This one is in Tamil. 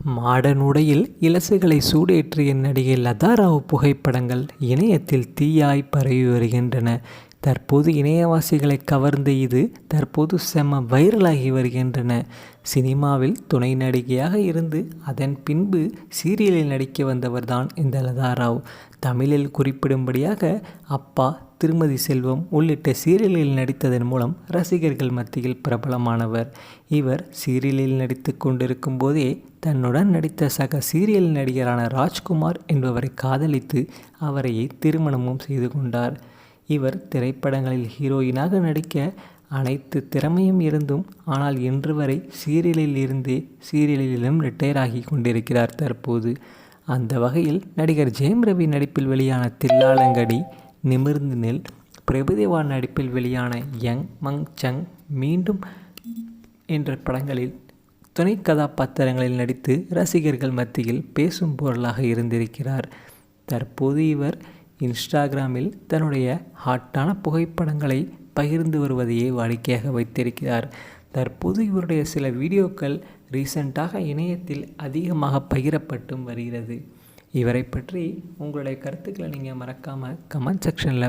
மாடர்ன் உடையில் இலசுகளை சூடேற்றிய நடிகை லதா ராவ் புகைப்படங்கள் இணையத்தில் தீயாய் பரவி வருகின்றன. தற்போது இணையவாசிகளை கவர்ந்த இது தற்போது செம வைரலாகி வருகின்றன. சினிமாவில் துணை நடிகையாக இருந்து அதன் பின்பு சீரியலில் நடிக்க வந்தவர்தான் இந்த லதா ராவ் தமிழில் குறிப்பிடும்படியாக அப்பா திருமதி செல்வம் உள்ளிட்ட சீரியலில் நடித்ததன் மூலம் ரசிகர்கள் மத்தியில் பிரபலமானவர். இவர் சீரியலில் நடித்து கொண்டிருக்கும் போதே தன்னுடன் நடித்த சக சீரியல் நடிகரான ராஜ்குமார் என்பவரை காதலித்து அவரையே திருமணமும் செய்து கொண்டார். இவர் திரைப்படங்களில் ஹீரோயினாக நடிக்க அனைத்து திறமையும் இருந்தும் ஆனால் இன்று வரை சீரியலில் இருந்தே சீரியலிலும் ரிட்டையர் ஆகி கொண்டிருக்கிறார் தற்போது. அந்த வகையில் நடிகர் ஜெயம் ரவி நடிப்பில் வெளியான தில்லாலங்கடி நிமிர்ந்து நெல். பிரபுதேவா நடிப்பில் வெளியான யங் மங் சங் மீண்டும் என்ற படங்களில் துணை கதாபாத்திரங்களில் நடித்து ரசிகர்கள் மத்தியில் பேசும் பொருளாக இருந்திருக்கிறார். தற்போது இவர் இன்ஸ்டாகிராமில் தன்னுடைய ஹாட்டான புகைப்படங்களை பகிர்ந்து வருவதையே வாடிக்கையாக வைத்திருக்கிறார். தற்போது இவருடைய சில வீடியோக்கள் ரீசண்டாக இணையத்தில் அதிகமாக பகிரப்பட்டும் வருகிறது. இவரை பற்றி உங்களுடைய கருத்துக்களை நீங்கள் மறக்காமல் கமெண்ட் செக்ஷனில்